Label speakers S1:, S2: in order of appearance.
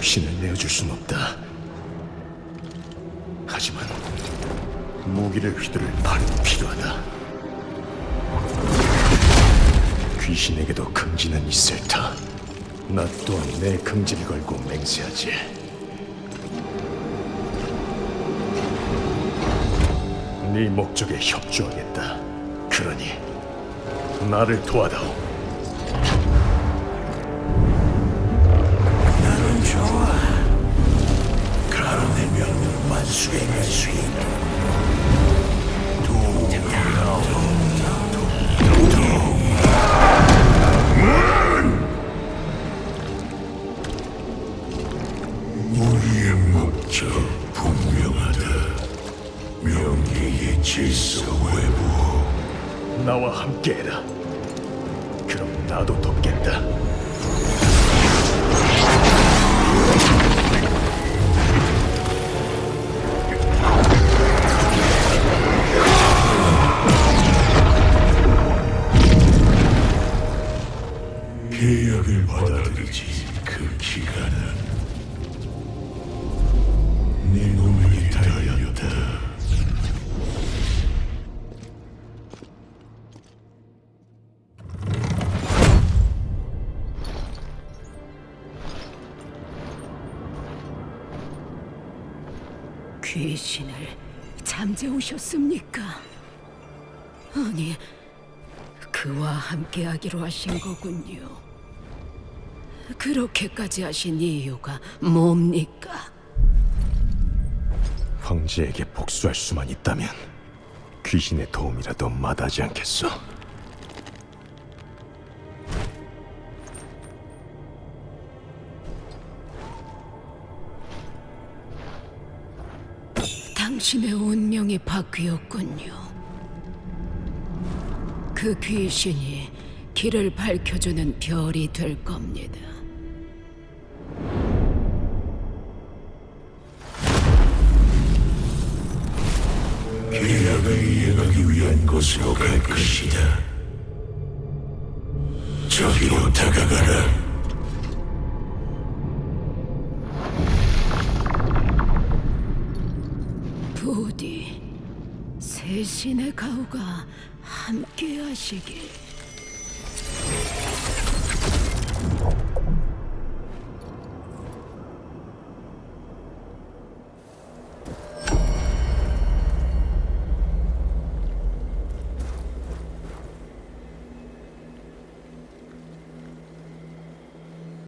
S1: 육신을 내어줄 순 없다. 하지만 무기를 휘두를 발은 필요하다. 귀신에게도 긍지는 있을 터. 나 또한 내 긍지를 걸고 맹세하지. 네 목적에 협조하겠다. 그러니 나를 도와다오.
S2: 질서 외부.
S1: 나와 함께해라. 그럼 나도 돕겠다.
S2: 계약을 받아들이지 그 기간은
S3: 귀신을 잠재우셨습니까? 아니, 그와 함께하기로 하신 거군요. 그렇게까지 하신 이유가 뭡니까?
S1: 황제에게 복수할 수만 있다면 귀신의 도움이라도 마다하지 않겠어.
S3: 당신의 운명이 바뀌었군요. 그 귀신이 길을 밝혀주는 별이 될 겁니다.
S2: 계약을 이해가기 위한 곳으로 갈 것이다. 저기로 다가가라.
S3: 부디 새 신의 가오가 함께하시길.